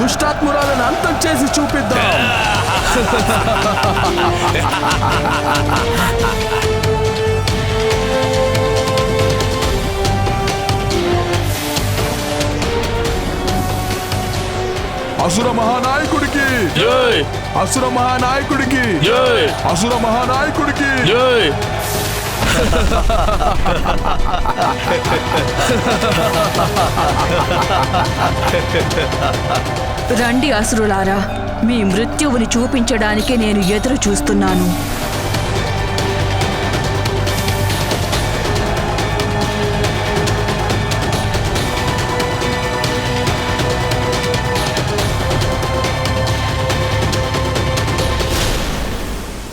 దుష్టాత్మురాలను అంతం చేసి చూపిద్దాం. అసుర మహానాయకుడికి. జై. అసుర మహానాయకుడికి. జై. అసుర మహానాయకుడికి. జై. రండి అసురులారా మీ మృత్యువుని చూపించడానికి నేను ఎదురు చూస్తున్నాను.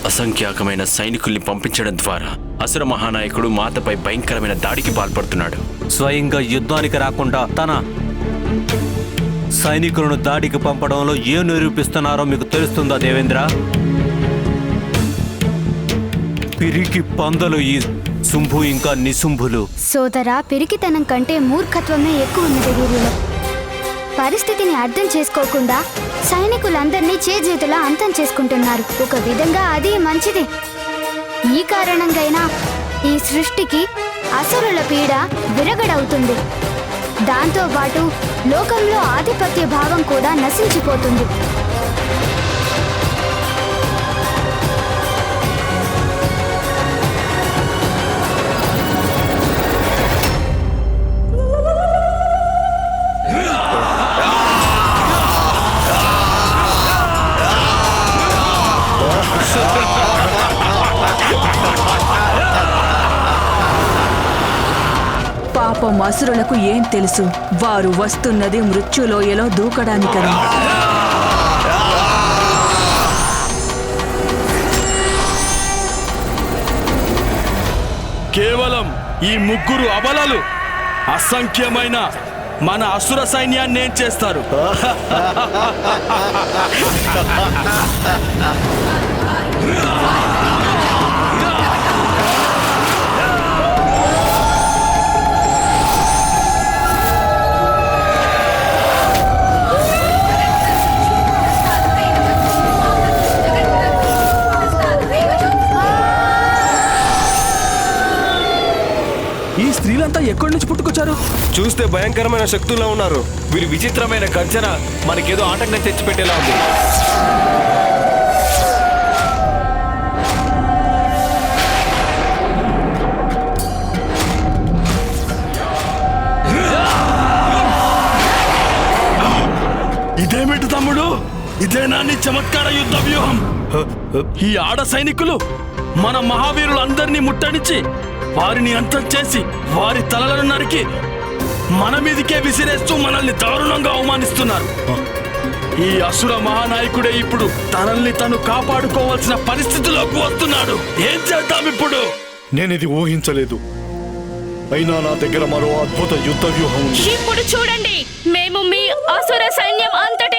అసంఖ్యాకమైన సైనికుల్ని పంపించడం ద్వారా అసుర మహానాయకుడు మాతపై భయంకరమైన దాడికి పాల్పడుతున్నాడు. స్వయంగా యుద్ధానికి రాకుండా తన సైనికులను దాడికి పంపడంలో ఏం నిరూపిస్తున్నారో మీకు తెలుస్తుందా దేవేంద్ర? పిరికి పందలు ఈ శుంభు ఇంకా నిశుంభులు. సోదరా పిరికితనం కంటే మూర్ఖత్వమే ఎక్కువ ఉన్నది వీరిలో. పరిస్థితిని అర్థం చేసుకోకుండా సైనికులందరినీ చేజేతులా అంతం చేసుకుంటున్నారు. ఒక విధంగా అది మంచిది. ఈ కారణంగైనా ఈ సృష్టికి అసురుల పీడ విరగడవుతుంది. దాంతోపాటు లోకంలో ఆధిపత్య భావం కూడా నశించిపోతుంది. పాపం అసురులకు ఏం తెలుసు? వారు వస్తున్నది మృత్యులోయలో దూకడానికని. కేవలం ఈ ముగ్గురు అబలలు అసంఖ్యమైన మన అసుర సైన్యాన్ని ఏం చేస్తారు? స్త్రీలంతా ఎక్కడి నుంచి పుట్టుకొచ్చారు? చూస్తే భయంకరమైన శక్తుల్లో ఉన్నారు. వీరి విచిత్రమైన గర్జన మనకేదో ఆటంకం తెచ్చిపెట్టేలా ఉంది. ఇదేమిటి తమ్ముడు? ఇదేనా నీ చమత్కార యుద్ధ వ్యూహం. ఈ ఆడ సైనికులు మన మహావీరులందరినీ ముట్టడించి వారిని అంతం చేసి వారి తలలను నరికి మన మీదికే విసిరేస్తూ మనల్ని దారుణంగా అవమానిస్తున్నారు. ఈ అసుర మహానాయకుడే ఇప్పుడు తనల్ని తను కాపాడుకోవాల్సిన పరిస్థితిలోకి వస్తున్నాడు. ఏం చేద్దాం ఇప్పుడు? నేనిది ఊహించలేదు. అయినా నా దగ్గర మరో అద్భుత యుద్ధ వ్యూహం ఉంది. ఇప్పుడు చూడండి మేము మీ అసుర సైన్యం అంతటిని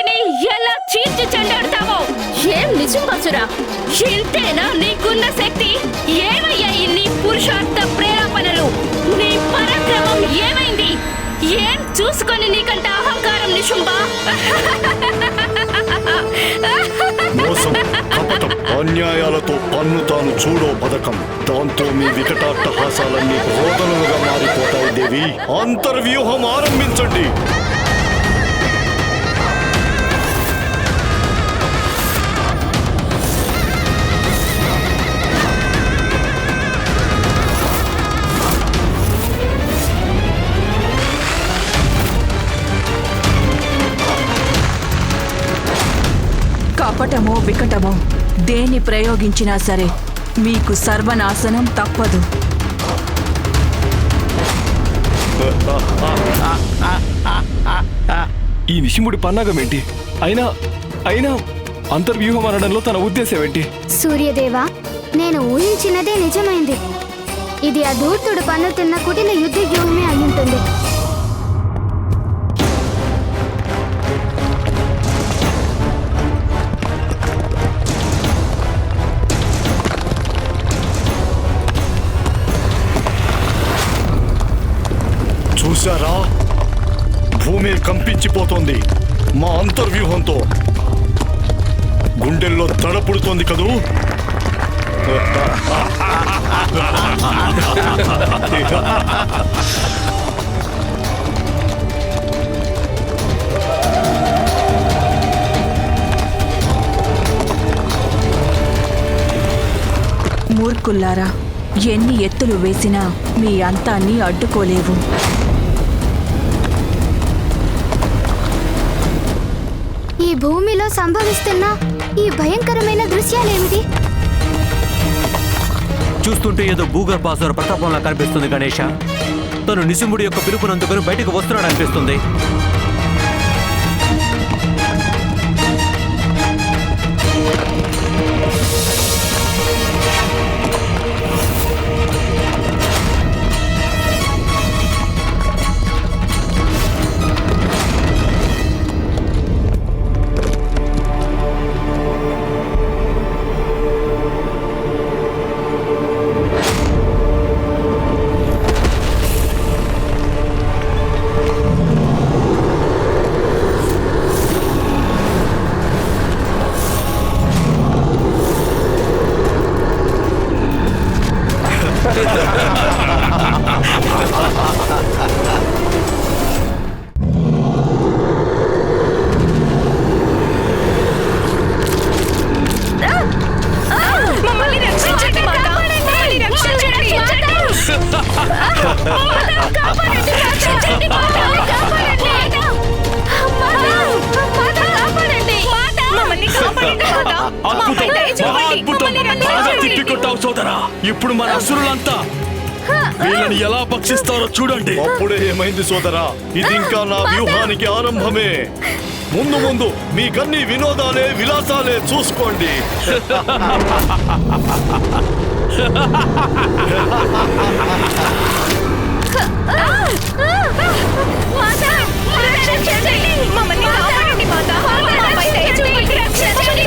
ఎలా చీల్చి చెండాడుతామో ఏం నిజం అసురా ఇంతేనా నీకున్న శక్తి? ఏమయ్యా నీ పురుషార్థ ప్రేరేపణలు? నీ పరాక్రమం ఏమైంది? ఏం చూసుకొని నీకంత అహంకారం నిశుంబా మోసం కపటం అన్యాయాలతో పన్ను తాను చూడో పథకం. దాంతో మీ వికటాట్టహాసాలన్నీ రోదనలుగా మారిపోతాయి దేవి. అంతర్వ్యూహం ఆరంభించండి. కపటమో వికటమో దేన్ని ప్రయోగించినా సరే మీకు సర్వనాశనం తప్పదు. ఈ నిశిముడి పన్నాగం ఏంటి? అయినా అయినా అంతర్వ్యూహం అనడంలో తన ఉద్దేశం ఏంటి? సూర్యదేవా నేను ఊహించినదే నిజమైంది. ఇది ఆ ధూర్తుడు పన్నుతున్న కుటిల యుద్ధ వ్యూహమే అయ్యుంటుంది. చూసారా భూమి కంపించిపోతోంది. మా అంతర్వ్యూహంతో. గుండెల్లో తడపుడుతోంది కదూ? మూర్ఖుల్లారా ఎన్ని ఎత్తులు వేసినా మీ అంతాన్ని అడ్డుకోలేవు. ఈ భూమిలో సంభవిస్తున్న ఈ భయంకరమైన దృశ్యాలేమిటి? చూస్తుంటే ఏదో భూగర్భాసుర ప్రతాపంలా కనిపిస్తుంది గణేష. తను నిశుంభుడి యొక్క పిలుపునందుకొని బయటకు వస్తున్నాడు అనిపిస్తుంది అద్భుతం. బాగా రక్షించండి. తిప్పికొట్టావు సోదరా. ఇప్పుడు మన అసురులంతా వీళ్ళని ఎలా భక్షిస్తారో చూడండి. అప్పుడే ఏమైంది సోదరా? ఇది ఇంకా నా వ్యూహానికి ఆరంభమే. ముందు ముందు మీకన్నీ వినోదాలే విలాసాలే చూసుకోండి. మమ్మల్ని రక్షించండి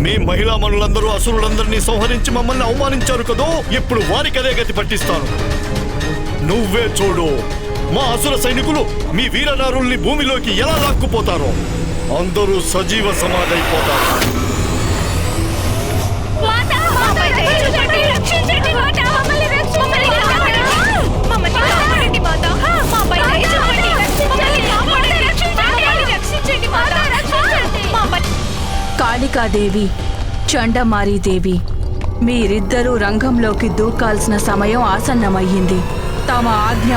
మీ మహిళా మనులందరూ అసురులందరినీ సంహరించి మమ్మల్ని అవమానించారు కదో? ఇప్పుడు వారికదే గతి పట్టిస్తాను. నువ్వే చూడు మా అసుర సైనికులు మీ వీరనారుల్ని భూమిలోకి ఎలా లాక్కుపోతారో. అందరూ సజీవ సమాధైపోతారు. మాత మాత మాత. మాత. కాళికాదేవి చండమారీదేవి మీరిద్దరూ రంగంలోకి దూకాల్సిన సమయం ఆసన్నమయ్యింది. తమ ఆజ్ఞ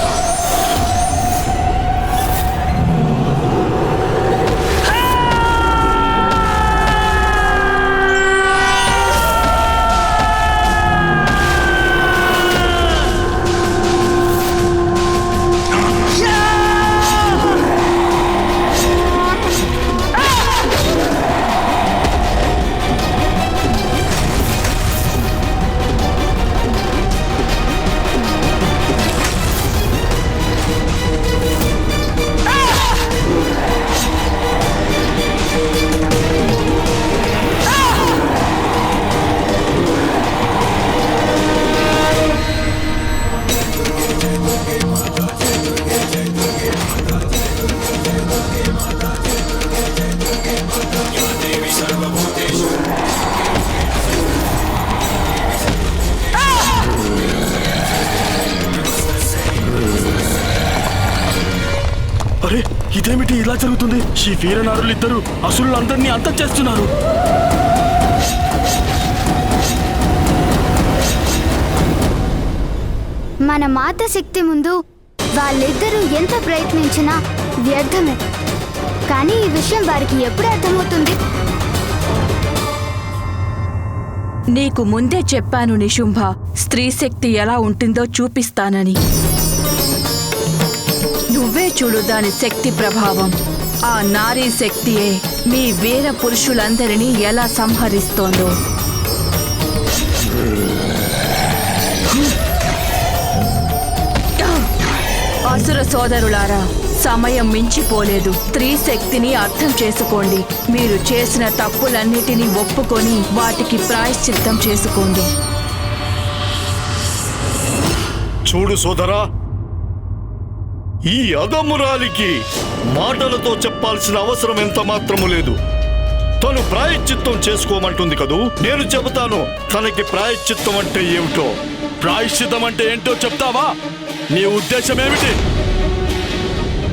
జరుగుతుంది ఈ వీరనారులు ఇద్దరు అసురులందరినీ అంతం చేస్తున్నారు మన మాత శక్తి ముందు వాళ్ళిద్దరూ ఎంత ప్రయత్నించినా వ్యర్థమే. కానీ ఈ విషయం వారికి ఎప్పుడు అర్థమవుతుంది? నీకు ముందే చెప్పాను నిశుంభ స్త్రీ శక్తి ఎలా ఉంటుందో చూపిస్తానని. నువ్వే చూడు దాని శక్తి ప్రభావం. ఆ నారీ శక్తియే మీ వీర పురుషులందరినీ ఎలా సంహరిస్తోందో. అసుర సోదరులారా సమయం మించిపోలేదు. స్త్రీ శక్తిని అర్థం చేసుకోండి. మీరు చేసిన తప్పులన్నిటినీ ఒప్పుకొని వాటికి ప్రాయశ్చిత్తం చేసుకోండి. చూడు సోదరా ఈ అదమురాలికి మాటలతో చెప్పాల్సిన అవసరం ఎంత మాత్రము లేదు. తను ప్రాయశ్చిత్తం చేసుకోమంటుంది కదూ? నేను చెబుతాను తనకి ప్రాయశ్చిత్తం అంటే ఏమిటో. ప్రాయశ్చిత్తం అంటే ఏంటో చెప్తావా? నీ ఉద్దేశం ఏమిటి?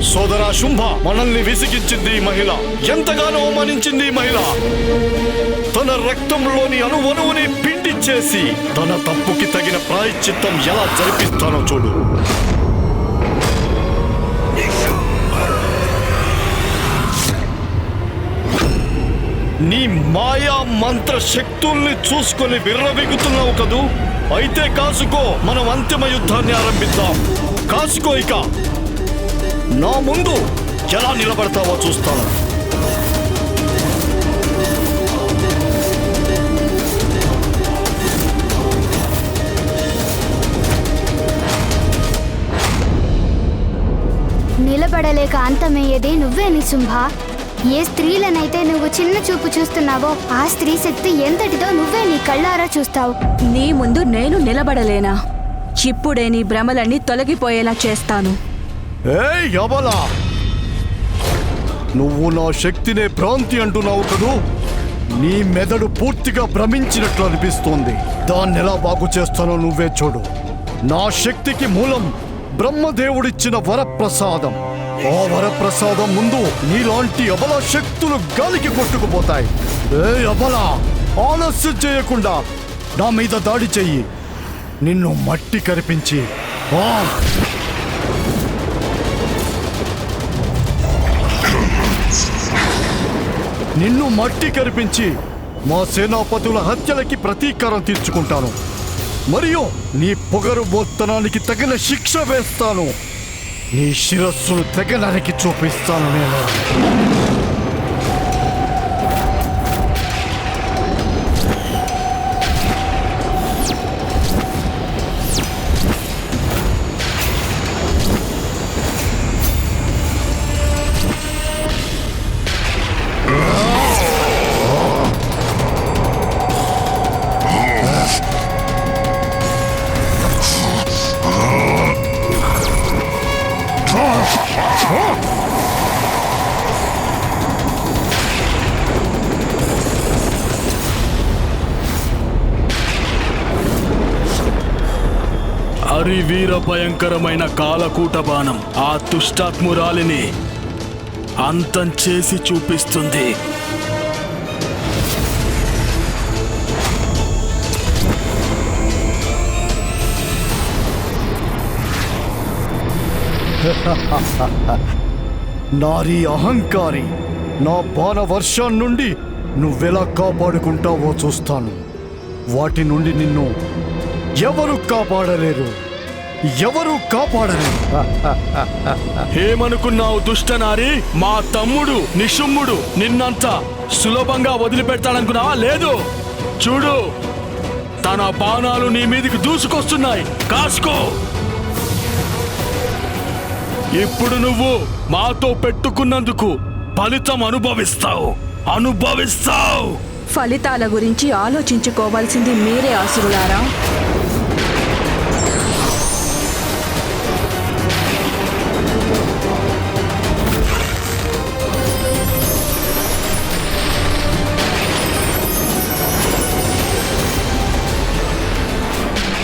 సోదరా శుంభ మనల్ని విసిగించింది ఈ మహిళ. ఎంతగానో అవమానించింది ఈ మహిళ. తన రక్తంలోని అణువణువుని చేసి తన తప్పుకి తగిన ప్రాయశ్చిత్తం ఎలా జరిపిస్తానో చూడు. నీ మాయా మంత్ర శక్తుల్ని చూసుకొని విర్రవెగుతున్నావు కదూ అయితే కాసుకో మనం అంతిమ యుద్ధాన్ని ఆరంభిద్దాం. కాసుకో ఇక. నా ముందు ఎలా నిలబడతావో చూస్తాను. నిలబడలేక అంతమయ్యేది నువ్వే నిశుంభ. ఏ స్త్రీలనైతే నువ్వు చిన్న చూపు చూస్తున్నావో ఆ స్త్రీ శక్తి ఎంతటిదో నువ్వే నీ కళ్ళారా చూస్తావు. నీ ముందు నేను నిలబడలేనా? ఇప్పుడే నీ భ్రమలన్నీ తొలగిపోయేలా చేస్తాను. యబలా నువ్వు నా శక్తినే భ్రాంతి అంటున్నావు కదూ? నీ మెదడు పూర్తిగా భ్రమించినట్లు అనిపిస్తోంది. దాన్ని ఎలా బాగు చేస్తానో నువ్వే చూడు. నా శక్తికి మూలం బ్రహ్మదేవుడిచ్చిన వరప్రసాదం. ఆ వరప్రసాదం ముందు నీలాంటి అబల శక్తులు గాలికి కొట్టుకుపోతాయి. ఏ అబలా? ఆలస్యం చేయకుండా నా మీద దాడి చెయ్యి. నిన్ను మట్టి కరిపించి ఆ! నిన్ను మట్టి కరిపించి మా సేనాపతుల హత్యలకి ప్రతీకారం తీర్చుకుంటాను. మరియు నీ పొగరు బోత్తనానికి తగిన శిక్ష వేస్తాను. にしろするだけなりきちょぴっさのね వీర భయంకరమైన కాలకూట బాణం ఆ తుష్టాత్మురాలిని అంతం చేసి చూపిస్తుంది. నారీ అహంకారి నా బాణ వర్షం నుండి నువ్వెలా కాపాడుకుంటావో చూస్తాను. వాటి నుండి నిన్ను ఎవరు కాపాడలేరు? ఎవరు కాపాడలేరు? ఏమనుకున్నావు దుష్టనారి మా తమ్ముడు నిశుమ్ముడు నిన్నంత సులభంగా వదిలిపెడతాడనుకున్నావా? లేదు. చూడు తన బాణాలు నీ మీదికి దూసుకొస్తున్నాయి. కాసుకో. ఇప్పుడు నువ్వు మాతో పెట్టుకున్నందుకు ఫలితం అనుభవిస్తావు. అనుభవిస్తావు. ఫలితాల గురించి ఆలోచించుకోవాల్సింది మీరే ఆసురులారా.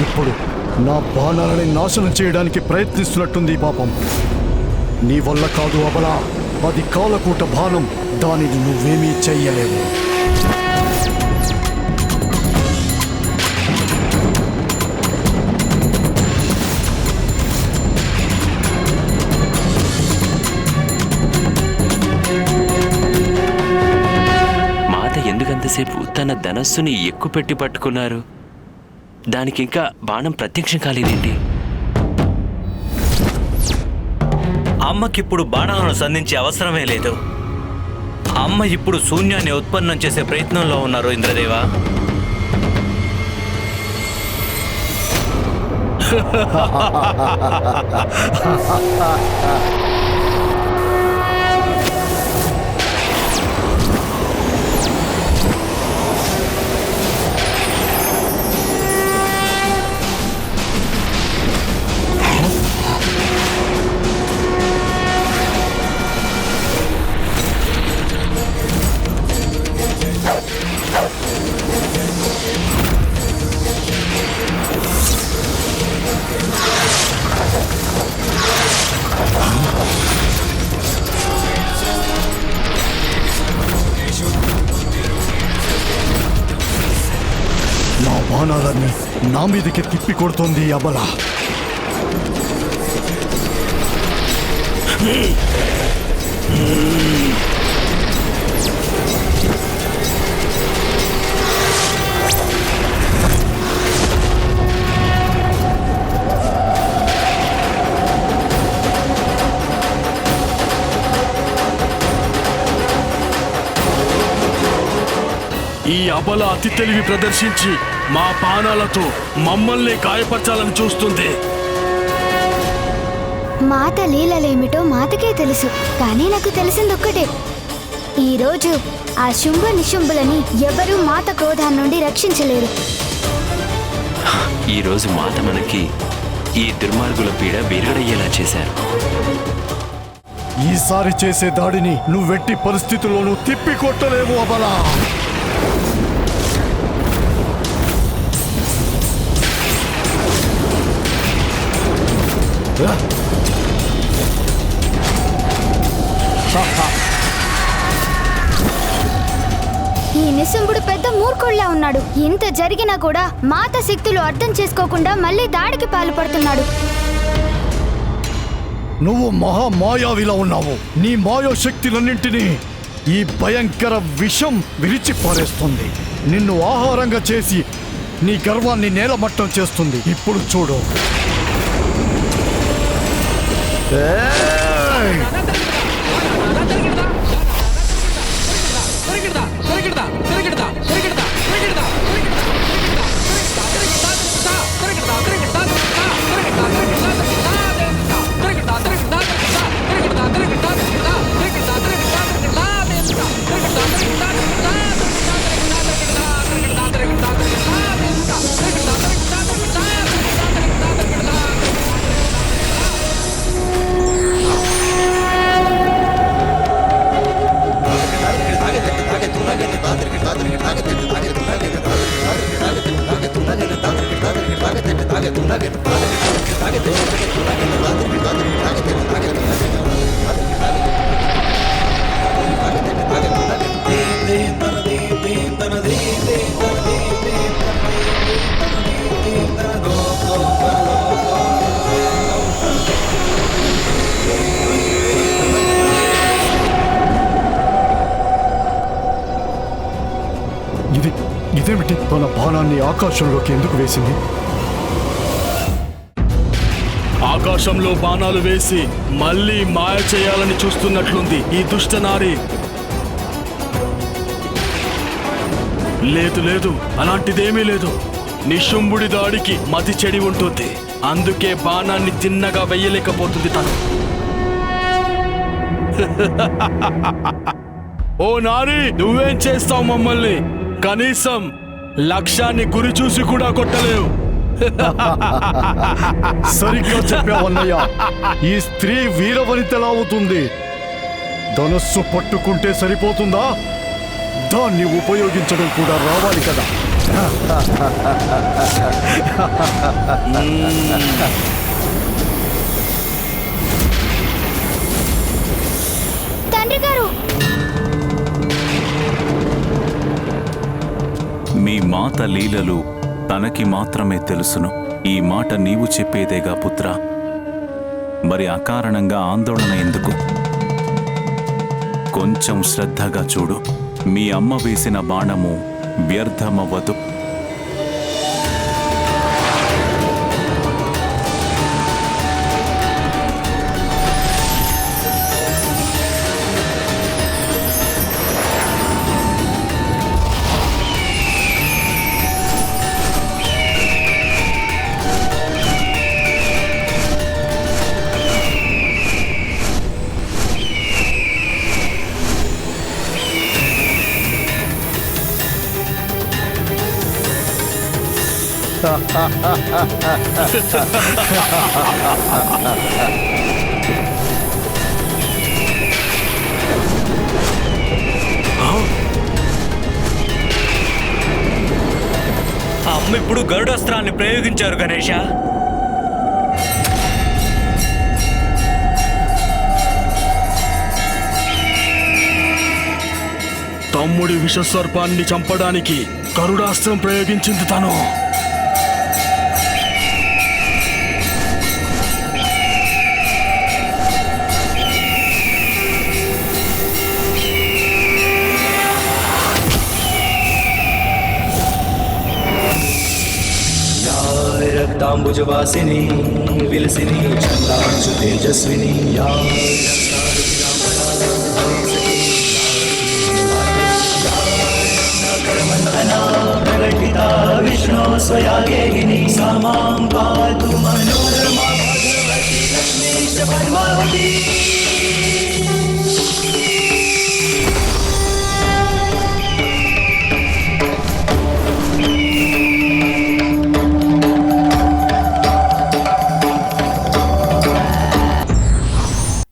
ఇప్పుడు నా బాణాలని నాశనం చేయడానికి ప్రయత్నిస్తున్నట్టుంది పాపం. నీ వల్ల కాదు అబలా. అది కాలకూట బాణం దానిని నువ్వేమీ చెయ్యలేవు. మాత ఎందుకంతసేపు తన ధనస్సుని ఎక్కుపెట్టి పట్టుకున్నారు? దానికి ఇంకా బాణం ప్రత్యక్షం కాలేదేంటి? అమ్మకిప్పుడు బాణాలను సంధించే అవసరమే లేదు. అమ్మ ఇప్పుడు శూన్యాన్ని ఉత్పన్నం చేసే ప్రయత్నంలో ఉన్నారు ఇంద్రదేవా. ha బాణాలన్నీ నా మీదకి తిప్పి కొడుతోంది అబల. ఈ అబల అతి తెలివి ప్రదర్శించి మా పానాలతో మమ్మల్ని గాయపరచాలని చూస్తుంది. మాత లీలలేమిటో మాతకే తెలుసు కానీ నాకు తెలిసిందొక్కటే. ఈరోజు ఆ శుంభ నిశుంభులని ఎవరూ మాత క్రోధాన్ని నుండి రక్షించలేరు. ఈ రోజు మాత మనకి ఈ దుర్మార్గుల పీడ విరగడయ్యేలా చేశారు. ఈసారి చేసే దాడిని నువ్వెట్టి పరిస్థితుల్లోనూ తిప్పి కొట్టలేవు అబలా ఈ నిశుంభుడు పెద్ద మూర్ఖుళ్ళ ఉన్నాడు. ఇంత జరిగినా కూడా మాత శక్తులు అర్థం చేసుకోకుండా మళ్ళీ దాడికి పాల్పడుతున్నాడు. నువ్వు మహా మాయావిలా ఉన్నావు. నీ మాయా శక్తులన్నింటినీ ఈ భయంకర విషం విరిచి పారేస్తుంది నిన్ను ఆహారంగా చేసి నీ గర్వాన్ని నేలమట్టం చేస్తుంది. ఇప్పుడు చూడు. ఏయ్! ఇది ఇదేమిటి తన బాణాన్ని ఆకాశంలోకి ఎందుకు వేసింది? ఆకాశంలో బాణాలు వేసి మళ్ళీ మాయ చేయాలని చూస్తున్నట్లుంది ఈ దుష్ట నారి. లేదు లేదు అలాంటిదేమీ లేదు. నిశుంభుడి దాడికి మతి చెడి ఉంటుంది. అందుకే బాణాన్ని తిన్నగా వెయ్యలేకపోతుంది తను. ఓ నారి నువ్వేం చేస్తావు మమ్మల్ని? కనీసం లక్ష్యాన్ని గురి చూసి కూడా కొట్టలేవు. సరిగ్గా చెప్పావన్నయ్య ఈ స్త్రీ వీరవనితలా అవుతుంది. ధనస్సు పట్టుకుంటే సరిపోతుందా? దాన్ని ఉపయోగించడం కూడా రావాలి కదా. మీ మాత లీలలు తనకి మాత్రమే తెలుసును. ఈ మాట నీవు చెప్పేదేగా పుత్ర? మరి అకారణంగా ఆందోళన ఎందుకు? కొంచెం శ్రద్ధగా చూడు. మీ అమ్మ వేసిన బాణము వ్యర్థమవ్వదు. అమ్మ ఇప్పుడు గరుడాస్త్రాన్ని ప్రయోగించారు గణేష. తమ్ముడి విషస్వర్పాన్ని చంపడానికి గరుడాస్త్రం ప్రయోగించింది తను. काम्बुजवासिनी विलसिनी छन्दांशु तेजस्विनी या। प्रकटिता विष्णो सा माँ पातु मनोरमा। भगवती पद्मावती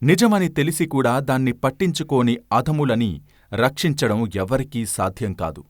నిజమని తెలిసికూడా దాన్ని పట్టించుకోని అధములని రక్షించడం ఎవరికీ సాధ్యం కాదు.